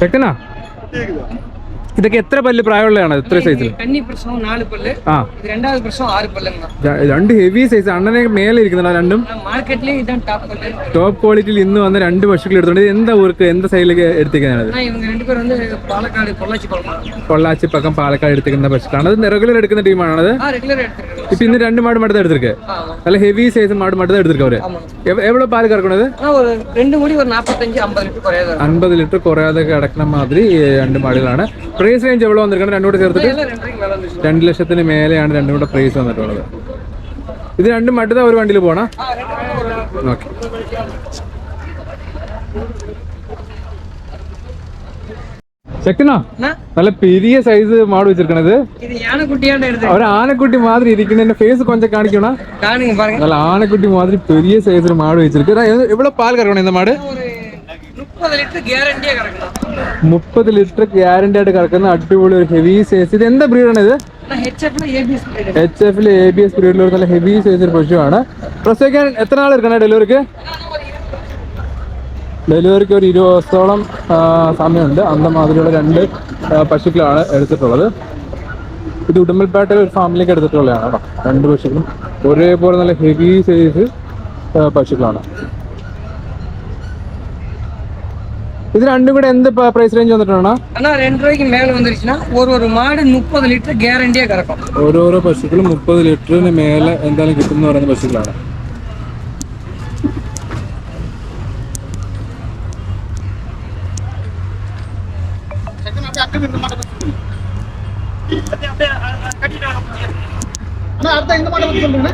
ശക്തനാ? ഇതൊക്കെ എത്ര പല്ല് പ്രായമുള്ളതാണ്? എത്ര സൈസിൽ രണ്ട് ഹെവി സൈസ് അണ്ണനെ മേലെ ഇരിക്കുന്ന രണ്ടും? ടോപ്പ് ക്വാളിറ്റിയിൽ ഇന്ന് വന്ന രണ്ട് പശുക്കൾ എടുത്തോണ്ട് എന്താ ഊർക്ക് എന്താ സൈഡിലേക്ക് എടുത്തിരിക്കുന്നത് പൊള്ളാച്ചി പക്കം പാലക്കാട് എടുത്തിരിക്കുന്ന പശുക്കളാണ്. അത് റെഗുലർ എടുക്കുന്ന ടീമാണത് இப்போ இந்த ரெண்டு மாடு மட்டும் தான் எடுத்திருக்கு நல்ல ஹெவி சைஸ் மாடு மட்டும் தான் எடுத்திருக்கு அவரு எவ்வளவு பால் கறக்கணும் இது ரெண்டு மணி ஒரு நாற்பத்தஞ்சு ஐம்பது லிட்டர் குறையாத ஐம்பது லிட்டர் குறைയാതെ കിടക്കുന്ന മാതിരി രണ്ട് മാടുകളാണ് പ്രൈസ് റേഞ്ച് എവിടെ വന്നിരിക്കുന്നത് രണ്ടും കൂടെ ചേർത്തിട്ട് രണ്ട് ലക്ഷത്തിന് മേലെയാണ് രണ്ടും കൂടെ പ്രൈസ് വന്നിട്ടുള്ളത് ഇത് രണ്ടും മട്ടുത ഒരു വണ്ടിയിൽ പോണ ഓക്കെ ചെക്കനാ அண்ணா, നല്ല പെരിയ സൈസ് മാട് വെച്ചിരിക്കണത് இது யானை குட்டியாண்ட எடுத்து ഒരു ആനക്കുട്ടി മാതിരി ഇരിക്കുന്നതിന്റെ ഫേസ് കൊഞ്ചം കാണിക്കണ காணுங்க பாருங்க നല്ല ആനക്കുട്ടി മാതിരി പെരിയ സൈസിൽ മാട് വെച്ചിരിക്കും എവിടെ പാൽ കറക്കണം இந்த മാട് ஒரு முப்பது லிட்டர் கேரண்டியா கிடக்கலாம் മുപ്പത് ലിറ്റർ ഗ്യാരണ്ടി ആയിട്ട് കറക്കുന്ന അടിപൊളി ഒരു ഹെവി സൈസ് ഇത് എന്താ ബ്രീഡാണ് ഇത് ஆனா ஹெச்எஃப்ல ஏபிஎஸ் എച്ച് എഫിൽ എ ബി എസ് ബ്രീഡിൽ ഒരു നല്ല ഹെവി സൈസ് ഒരു പശുവാണ് പ്രസവിക്കാൻ എത്ര നാൾ എടുക്കണം ഡെലിവറിക്ക് ഡെലിവറിക്ക് ഒരു ഇരുപത് ദിവസത്തോളം ആ, സമയമുണ്ട് അന്ന മാതിരിയുള്ള രണ്ട് ആ, പശുക്കളാണ് എടുത്തിട്ടുള്ളത് ഇത് ഉടുമ്പൽപേട്ടയിൽ ഒരു ഫാമിലിക്ക് എടുത്തിട്ടുള്ളതാണ് കേട്ടോ രണ്ട് പശുക്കളും ഒരേപോലെ നല്ല ഹെവി സൈസ് പശുക്കളാണ് ഇത് രണ്ടും കൂടെ എന്ത് പ്രൈസ് റേഞ്ച് വന്നിട്ടാണ് ஆனா ரெண்டு ரூபாய்க்கு மேல வந்துருச்சுன்னா ஒரு ஒரு மாடு முப்பது லிட்டர் கேரண்டியா கறக்கும் ഓരോരോ പശുക്കളും മുപ്പത് ലിറ്ററിന് മേലെ എന്തായാലും കിട്ടുമെന്ന് പറയുന്ന പശുക്കളാണ് பக்கம் இந்த மாட்டை அடுத்த இந்த மாட்டை சொல்லுங்க